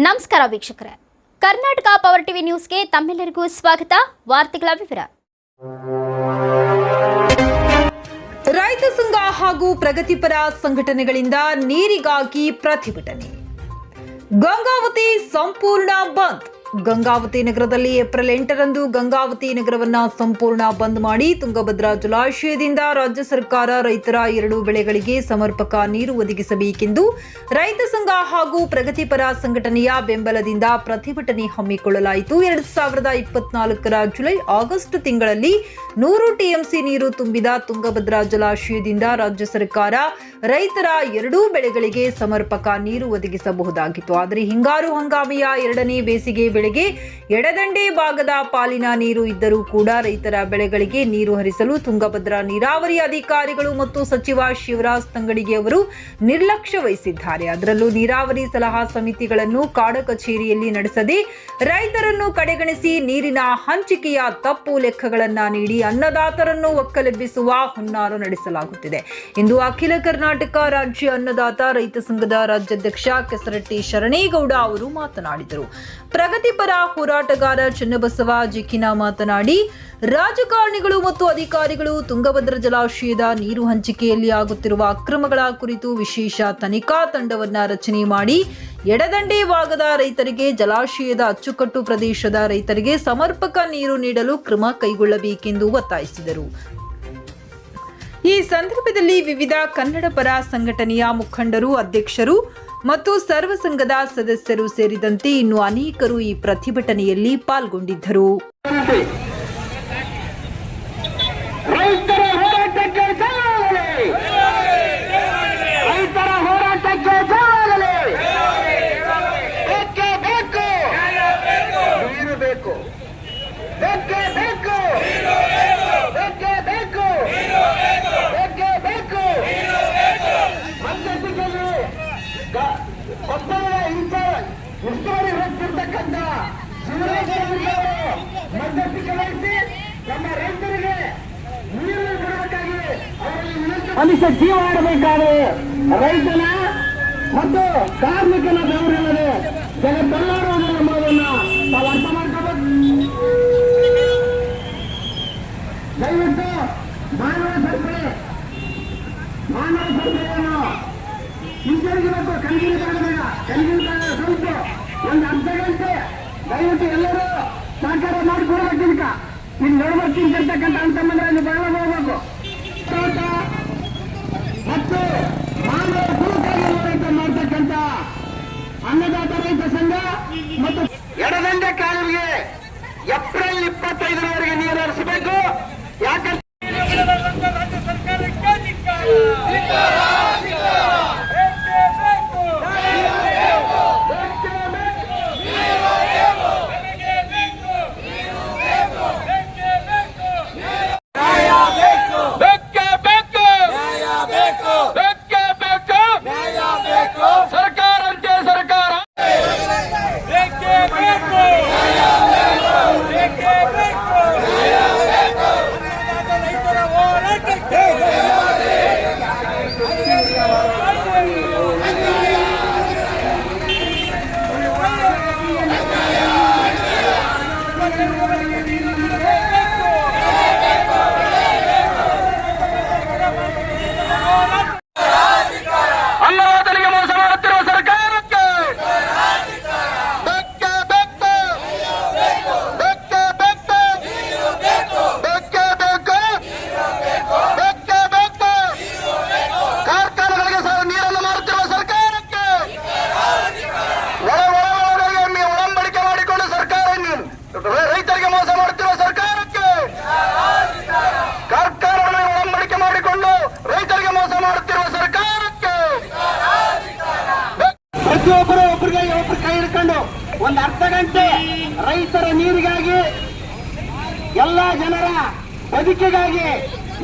ನಮಸ್ಕಾರ ವೀಕ್ಷಕರೇ. Karnataka power TV ನ್ಯೂಸ್ಗೆ ತಮ್ಮೆಲ್ಲರಿಗೂ ಸ್ವಾಗತ. ವಾರ್ತೆಗಳ ವಿವರ. ರೈತ ಸಂಘ ಹಾಗೂ ಪ್ರಗತಿಪರ ಸಂಘಟನೆಗಳಿಂದ ನೀರಿಗಾಗಿ ಪ್ರತಿಭಟನೆ. ಗಂಗಾವತಿ ಸಂಪೂರ್ಣ ಬಂದ್. ಗಂಗಾವತಿ ನಗರದಲ್ಲಿ ಏಪ್ರಿಲ್ ಎಂಟರಂದು ಗಂಗಾವತಿ ನಗರವನ್ನ ಸಂಪೂರ್ಣ ಬಂದ್ ಮಾಡಿ ತುಂಗಭದ್ರಾ ಜಲಾಶಯದಿಂದ ರಾಜ್ಯ ಸರ್ಕಾರ ರೈತರ ಎರಡು ಬೆಳೆಗಳಿಗೆ ಸಮರ್ಪಕ ನೀರು ಒದಗಿಸಬೇಕೆಂದು ರೈತ ಸಂಘ ಹಾಗೂ ಪ್ರಗತಿಪರ ಸಂಘಟನೆಯ ಬೆಂಬಲದಿಂದ ಪ್ರತಿಭಟನೆ ಹಮ್ಮಿಕೊಳ್ಳಲಾಯಿತು. ಎರಡ್ ಸಾವಿರದ ಇಪ್ಪತ್ನಾಲ್ಕರ ಜುಲೈ ಆಗಸ್ಟ್ ತಿಂಗಳಲ್ಲಿ ನೂರು ಟಿಎಂಸಿ ನೀರು ತುಂಬಿದ ತುಂಗಭದ್ರಾ ಜಲಾಶಯದಿಂದ ರಾಜ್ಯ ಸರ್ಕಾರ ರೈತರ ಎರಡೂ ಬೆಳೆಗಳಿಗೆ ಸಮರ್ಪಕ ನೀರು ಒದಗಿಸಬಹುದಾಗಿತ್ತು. ಆದರೆ ಹಿಂಗಾರು ಹಂಗಾಮಿಯ ಎರಡನೇ ಬೇಸಿಗೆ ಬೆಳೆಗೆ ಎಡದಂಡೆ ಭಾಗದ ಪಾಲಿನ ನೀರು ಇದ್ದರೂ ಕೂಡ ರೈತರ ಬೆಳೆಗಳಿಗೆ ನೀರು ಹರಿಸಲು ತುಂಗಭದ್ರಾ ನೀರಾವರಿ ಅಧಿಕಾರಿಗಳು ಮತ್ತು ಸಚಿವ ಶಿವರಾಜ್ ತಂಗಡಿಗೆ ಅವರು ನಿರ್ಲಕ್ಷ್ಯ ವಹಿಸಿದ್ದಾರೆ. ಅದರಲ್ಲೂ ನೀರಾವರಿ ಸಲಹಾ ಸಮಿತಿಗಳನ್ನು ಕಾಡ ಕಚೇರಿಯಲ್ಲಿ ನಡೆಸದೆ ರೈತರನ್ನು ಕಡೆಗಣಿಸಿ ನೀರಿನ ಹಂಚಿಕೆಯ ತಪ್ಪು ಲೆಕ್ಕಗಳನ್ನು ನೀಡಿ ಅನ್ನದಾತರನ್ನು ಒಕ್ಕಲೆಬ್ಬಿಸುವ ಹುನ್ನಾರ ನಡೆಸಲಾಗುತ್ತಿದೆ. ಇಂದು ಅಖಿಲ ಕರ್ನಾಟಕ ರಾಜ್ಯ ಅನ್ನದಾತ ರೈತ ಸಂಘದ ರಾಜ್ಯಾಧ್ಯಕ್ಷ ಕೆಸರಟ್ಟಿ ಶರಣೇಗೌಡ ಅವರು ಮಾತನಾಡಿದರು. ಪ್ರಗತಿಪರ ಹೋರಾಟಗಾರ ಚನ್ನಬಸವ ಜಿಕ್ಕಿನ ಮಾತನಾಡಿ, ರಾಜಕಾರಣಿಗಳು ಮತ್ತು ಅಧಿಕಾರಿಗಳು ತುಂಗಭದ್ರ ಜಲಾಶಯದ ನೀರು ಹಂಚಿಕೆಯಲ್ಲಿ ಆಗುತ್ತಿರುವ ಅಕ್ರಮಗಳ ಕುರಿತು ವಿಶೇಷ ತನಿಖಾ ತಂಡವನ್ನ ರಚನೆ ಮಾಡಿ ಎಡದಂಡೆ ಭಾಗದ ರೈತರಿಗೆ, ಜಲಾಶಯದ ಅಚ್ಚುಕಟ್ಟು ಪ್ರದೇಶದ ರೈತರಿಗೆ ಸಮರ್ಪಕ ನೀರು ನೀಡಲು ಕ್ರಮ ಕೈಗೊಳ್ಳಬೇಕೆಂದು ಒತ್ತಾಯಿಸಿದರು. ಈ ಸಂದರ್ಭದಲ್ಲಿ ವಿವಿಧ ಕನ್ನಡ ಪರ ಸಂಘಟನೆಯ ಮುಖಂಡರು, ಅಧ್ಯಕ್ಷರು ಮತ್ತು ಸರ್ವ ಸಂಘದ ಸದಸ್ಯರು ಸೇರಿದಂತೆ ಇನ್ನು ಅನೇಕರು ಈ ಪ್ರತಿಭಟನೆಯಲ್ಲಿ ಪಾಲ್ಗೊಂಡಿದ್ದರು. ಮನುಷ್ಯ ಜೀವ ಆಡಬೇಕಾದ್ರೆ ರೈತನ ಮತ್ತು ಕಾರ್ಮಿಕನ ಬೆವರಿಲ್ಲದೆ ಜಗತ್ತಲ್ಲಾಡುವುದಿಲ್ಲ ಎಂಬುದನ್ನ ನಾವು ಅರ್ಥ ಮಾಡ್ಕೋಬೇಕು. ದಯವಿಟ್ಟು ಮಾನವ ಸರ್ಕಾರ, ಮಾನವ ಸರ್ಕಾರವನ್ನು ಹಿಂತಿರುಗಬೇಕು ಕಣಗಿರಿ ತಗೊಳ್ಬೇಡ ಕಣಗಿರಿ ತಗೊಳ್ಳ ಸ್ವಲ್ಪ. ಒಂದು ಅರ್ಧ ಗಂಟೆ ದಯವಿಟ್ಟು ಎಲ್ಲರೂ ಸಹಕಾರ ಮಾಡಿಕೊಡ್ಬೇಕು ಇದಕ್ಕ ಇಲ್ಲಿ ನೋಡ್ಬೇಕಿರ್ತಕ್ಕಂಥ ಅಂತಂದ್ರೆ ಬಹಳ ಏಪ್ರಿಲ್ ಒಂದು ಅರ್ಧ ಗಂಟೆ ರೈತರ ನೀರಿಗಾಗಿ ಎಲ್ಲ ಜನರ ಬದುಕಿಗಾಗಿ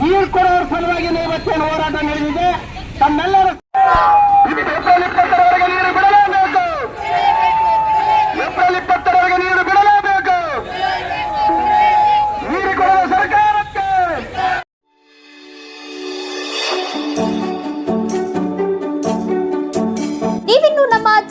ನೀರು ಕೊಡೋರ ಸಲುವಾಗಿ ಇವತ್ತೇನು ಹೋರಾಟ ನಡೆದಿದೆ. ತಮ್ಮೆಲ್ಲರ